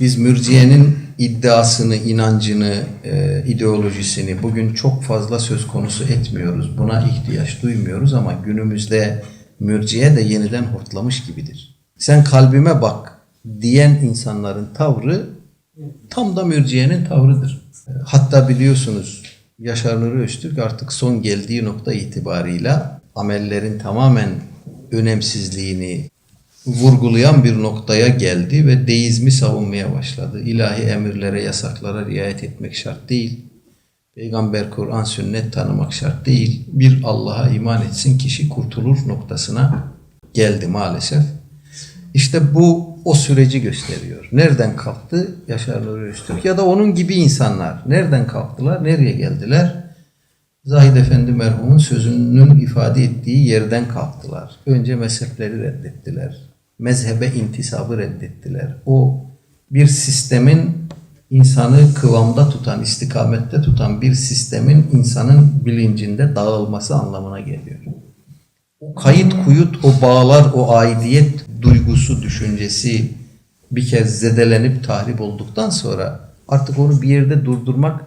Biz mürciyenin iddiasını, inancını, e, ideolojisini bugün çok fazla söz konusu etmiyoruz. Buna ihtiyaç duymuyoruz ama günümüzde mürciye de yeniden hortlamış gibidir. Sen kalbime bak diyen insanların tavrı tam da mürciyenin tavrıdır. E, Hatta biliyorsunuz Yaşar Nuri Öztürk artık son geldiği nokta itibarıyla amellerin tamamen önemsizliğini vurgulayan bir noktaya geldi ve deizmi savunmaya başladı. İlahi emirlere, yasaklara riayet etmek şart değil. Peygamber, Kur'an, sünnet tanımak şart değil. Bir Allah'a iman etsin kişi kurtulur noktasına geldi maalesef. İşte bu o süreci gösteriyor. Nereden kalktı Yaşar Nuri Öztürk ya da onun gibi insanlar nereden kalktılar, nereye geldiler? Zahid Efendi merhumun sözünün ifade ettiği yerden kalktılar. Önce mezhepleri reddettiler. Mezhebe intisabı reddettiler. O bir sistemin insanı kıvamda tutan, istikamette tutan bir sistemin insanın bilincinde dağılması anlamına geliyor. O kayıt kuyut, o bağlar, o aidiyet duygusu, düşüncesi bir kez zedelenip tahrip olduktan sonra artık onu bir yerde durdurmak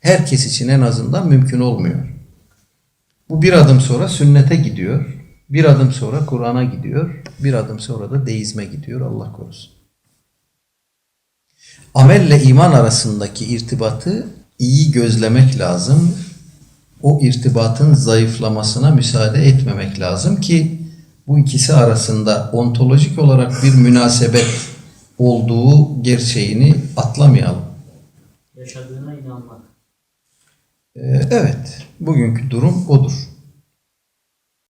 herkes için en azından mümkün olmuyor. Bu bir adım sonra sünnete gidiyor. Bir adım sonra Kur'an'a gidiyor. Bir adım sonra da deizme gidiyor. Allah korusun. Amelle iman arasındaki irtibatı iyi gözlemek lazım. O irtibatın zayıflamasına müsaade etmemek lazım ki bu ikisi arasında ontolojik olarak bir münasebet olduğu gerçeğini atlamayalım. Yaşadığına inanmak. Ee, Evet, bugünkü durum odur.